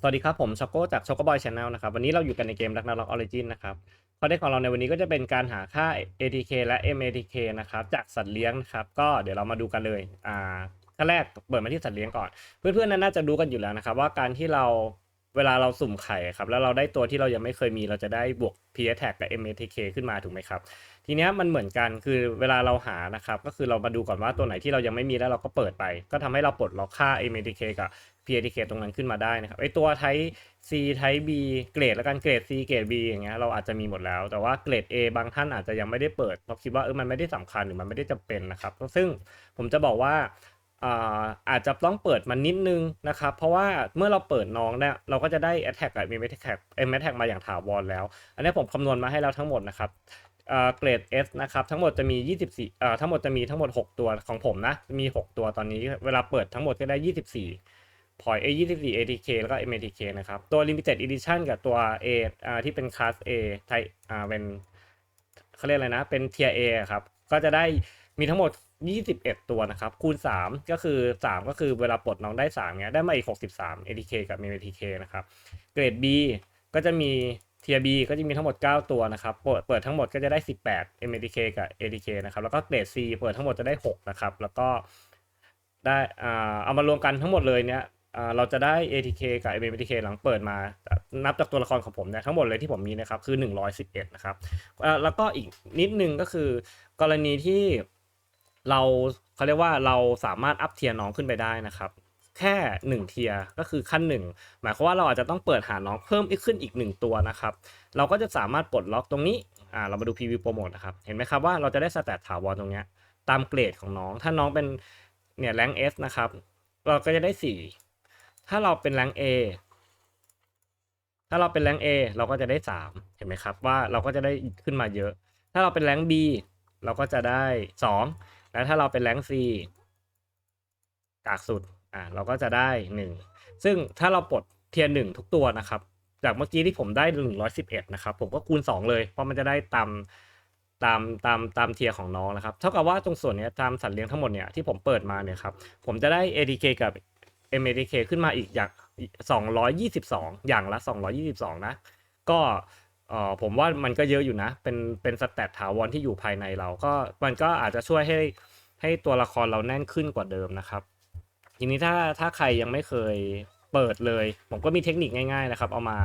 สวัสดีครับ ผมช็อกโกจากช็อกโกบอยชาแนลนะครับ วันนี้เราอยู่กันในเกม Ragnarok Origin นะครับข้อได้ของเราในวันนี้ก็จะเป็นการหาค่า ATK และ MATK นะครับ จากสัตว์เลี้ยงนะครับ ก็เดี๋ยวเรามาดูกันเลยอ่าขั้นแรกเปิดมาที่สัตว์เลี้ยงก่อน เพื่อนๆนั้นน่าจะรู้กันอยู่แล้วนะครับ ว่าการที่เรา เวลาเราสุ่มไข่ครับ แล้วเราได้ตัวที่เรายังไม่เคยมีเราจะได้บวก p a t a g กับ MATK ขึ้นมาถูกไหมครับ ทีเนี้ยมันเหมือนกันคือเวลาเราหานะครับ ก็คือเรามาดูก่อนว่าตัวไหนที่เรายังไม่มีแล้วเราก็เปิดไป ก็ทำให้เราปลดล็อกค่า MATK กับ PATK ตรงนั้นขึ้นมาได้นะครับไอตัวไทป์ C ไทป์ B เกรดแล้วกันเกรด C เกรด B อย่างเงี้ยเราอาจจะมีหมดแล้ว แต่ว่าเกรด A บางท่านอาจจะยังไม่ได้เปิดเพราะคิดว่าเออมันไม่ได้สำคัญหรือมันไม่ได้จำเป็นนะครับซึ่งผมจะบอกว่า อาจจะต้องเปิดมันนิดนึงนะครับ เพราะว่าเมื่อเราเปิดน้องเนี่ยเราก็จะได้ attack กับ m a t a g m a t a g มาอย่างถาวรแล้ว อันนี้ผมคำนวณมาให้แล้วทั้งหมดนะครับเอ่อเกรด S นะครับ ทั้งหมดจะมี 24เอ่อทั้งหมดจะมีทั้งหมด 6 ตัวของผมนะ มี 6 ตัวตอนนี้ เวลาเปิดทั้งหมดก็ได้ 24พอย A 24 ATK แล้วก็ MATK นะครับ ตัว Limited Edition กับตัว A อ่าที่เป็น Class A ไทยอ่าเป็นเขาเรียกอะไรนะ เป็น Tier A ครับ ก็จะได้มีทั้งหมด 21ตัวนะครับ คูณ3ก็คือ3ก็คือเวลาปลดน้องได้3เนี้ยได้มาอีก63 ATK กับ MATK นะครับ เกรด B ก็จะมี Tier B ก็จะมีทั้งหมด 9 ตัวนะครับ เปิดเปิดทั้งหมดก็จะได้ 18 MATK กับ ATK นะครับ แล้วก็เกรด C เปิดทั้งหมดจะได้ 6 นะครับ แล้วก็ได้อ่าเอามารวมกันทั้งหมดเลยเนี่ยอ่าเราจะได้ ATK กับ MATK หลังเปิดมา นับจากตัวละครของผมเนี่ยทั้งหมดเลยที่ผมมีนะครับคือ 111 นะครับอ่าแล้วก็อีกนิดนึงก็คือกรณีที่ เราเขาเรียกว่าเราสามารถอัพเทียร์น้องขึ้นไปได้นะครับ แค่ 1 เทียร์ก็คือขั้น 1 หมายความว่าเราอาจจะต้องเปิดหาน้องเพิ่มอีกขึ้นอีก 1 ตัวนะครับ เราก็จะสามารถปลดล็อกตรงนี้อ่าเรามาดูพรีวิวโปรโมทนะครับ เห็นไหมครับว่าเราจะได้สแตทถาวรตรงเนี้ยตามเกรดของน้อง ถ้าน้องเป็นเนี่ยแรง S นะครับ เราก็จะได้ 4 ถ้าเราเป็นแรง A ถ้าเราเป็นแรง A เราก็จะได้ 3 เห็นไหมครับว่าเราก็จะได้ขึ้นมาเยอะ ถ้าเราเป็นแรง B เราก็จะได้ 2 แล้วถ้าเราเป็นแรง C กากสุดอ่าเราก็จะได้1ซึ่งถ้าเราปลดเทียร์หนึ่งทุกตัวนะครับ จากเมื่อกี้ที่ผมได้111นะครับ ผมก็คูณ2เลย เพราะมันจะได้ตามตามตามตามเทียร์ของน้องนะครับ เท่ากับว่าตรงส่วนนี้ตามสัตว์เลี้ยงทั้งหมดเนี่ยที่ผมเปิดมาเนี่ยครับ ผมจะได้ ATK กับ MATK ขึ้นมาอีกอย่าง 222 อย่างละ 222 นะ ก็ เอ่อผมว่ามันก็เยอะอยู่นะ เป็นเป็นสแตทถาวรที่อยู่ภายในเราก็มันก็อาจจะช่วยให้ให้ตัวละครเราแน่นขึ้นกว่าเดิมนะครับ ทีนี้ถ้าถ้าใครยังไม่เคยเปิดเลย ผมก็มีเทคนิคง่ายๆนะครับ เอามา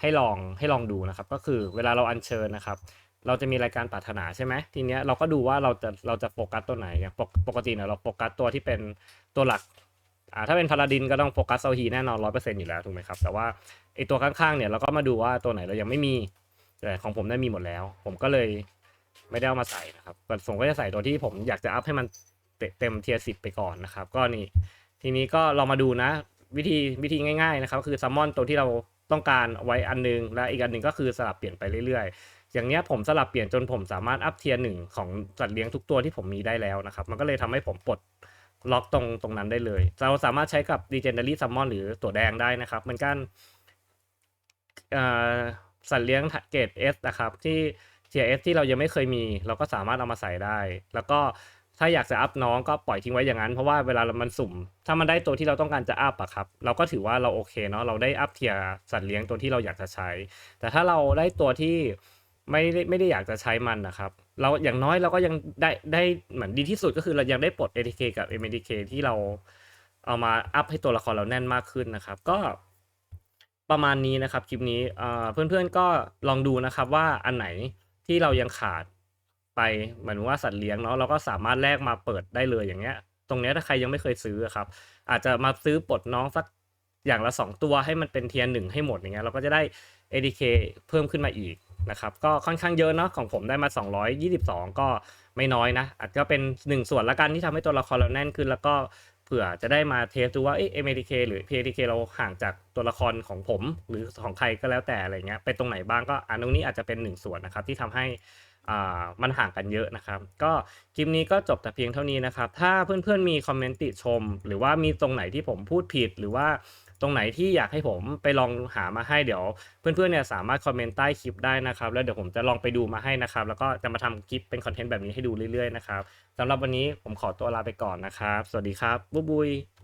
ให้ลองให้ลองดูนะครับ ก็คือเวลาเราอัญเชิญนะครับ เราจะมีรายการปรารถนาใช่ไหมทีเนี้ยเราก็ดูว่าเราจะเราจะโฟกัสตัวไหนอย่างปกปกติเนี่ยเราโฟกัสตัวที่เป็นตัวหลัก อ่าถ้าเป็นพาราดินก็ต้องโฟกัสโซฮีแน่นอนร้อยเปอร์เซ็นต์อยู่แล้วถูกไหมครับ แต่ว่าไอตัวข้างๆเนี่ยเราก็มาดูว่าตัวไหนเรายังไม่มีแต่ของผมได้มีหมดแล้ว ผมก็เลยไม่ได้เอามาใส่นะครับผมก็จะใส่ตัวที่ผมอยากจะอัพให้มันเต็มเทียร์สิบไปก่อนนะครับ ก็นี่ทีนี้ก็เรามาดูนะ วิธีวิธีง่าย ๆนะครับ คือซัมมอนตัวที่เราต้องการไว้อันนึง และอีกอันหนึ่งก็คือสลับเปลี่ยนไปเรื่อยๆ อย่างเนี้ยผมสลับเปลี่ยนจนผมสามารถอัพเทียร์หนึ่งของสัตว์เลี้ยงทุกตัวที่ผมมีได้แล้วนะครับ มันก็เลยทำให้ผมปลด ล็อกตรงตรงนั้นได้เลย เราสามารถใช้กับ Legendary Summon หรือตัวแดงได้นะครับ เหมือนกันสัตว์เลี้ยงเกรด S นะครับ ที่เทีย S ที่เรายังไม่เคยมี เราก็สามารถเอามาใส่ได้ แล้วก็ถ้าอยากจะอัพน้องก็ปล่อยทิ้งไว้อย่างนั้น เพราะว่าเวลามันสุ่ม ถ้ามันได้ตัวที่เราต้องการจะอัพอะครับ เราก็ถือว่าเราโอเคเนาะ เราได้อัพเทียสัตว์เลี้ยงตัวที่เราอยากจะใช้ แต่ถ้าเราได้ตัวที่ไม่ได้ไม่ได้อยากจะใช้มันนะครับ เราอย่างน้อยเราก็ยังได้ได้เหมือนดีที่สุดก็คือเรายังได้ปลด ATK กับ MATK ที่เราเอามาอัพให้ตัวละครเราแน่นมากขึ้นนะครับ ก็ประมาณนี้นะครับคลิปนี้เพื่อนๆก็ลองดูนะครับว่าอันไหนที่เรายังขาดไปเหมือนว่าสัตว์เลี้ยงเนาะเราก็สามารถแลกมาเปิดได้เลยอย่างเงี้ย ตรงเนี้ยถ้าใครยังไม่เคยซื้อครับ อาจจะมาซื้อปลดน้องสักอย่างละ 2 ตัวให้มันเป็นเทียร์หนึ่งให้หมดอย่างเงี้ยเราก็จะได้ ADK เพิ่มขึ้นมาอีก นะครับก็ค่อนข้างเยอะเนาะของผมได้มา 222 ก็ไม่น้อยนะอาจจะเป็น 1 ส่วนละกันที่ทำให้ตัวละครเราแน่นขึ้น แล้วก็เผื่อจะได้มาเทสดูว่าเอ๊ะ MADK หรือ PADK เคเราห่างจากตัวละครของผม หรือของใครก็แล้วแต่อะไรเงี้ยไปตรงไหนบ้างก็อันตรงนี้อาจจะเป็นหนึ่งส่วนนะครับที่ทำให้อ่ามันห่างกันเยอะนะครับ ก็คลิปนี้ก็จบแต่เพียงเท่านี้นะครับ ถ้าเพื่อนๆมีคอมเมนต์ติชม หรือว่ามีตรงไหนที่ผมพูดผิดหรือว่า ตรงไหนที่อยากให้ผมไปลองหามาให้เดี๋ยว เพื่อนๆเนี่ยสามารถคอมเมนต์ใต้คลิปได้นะครับ แล้วเดี๋ยวผมจะลองไปดูมาให้นะครับ แล้วก็จะมาทำคลิปเป็นคอนเทนต์แบบนี้ให้ดูเรื่อยๆนะครับสำหรับวันนี้ผมขอตัวลาไปก่อนนะครับ สวัสดีครับ บ๊ายบาย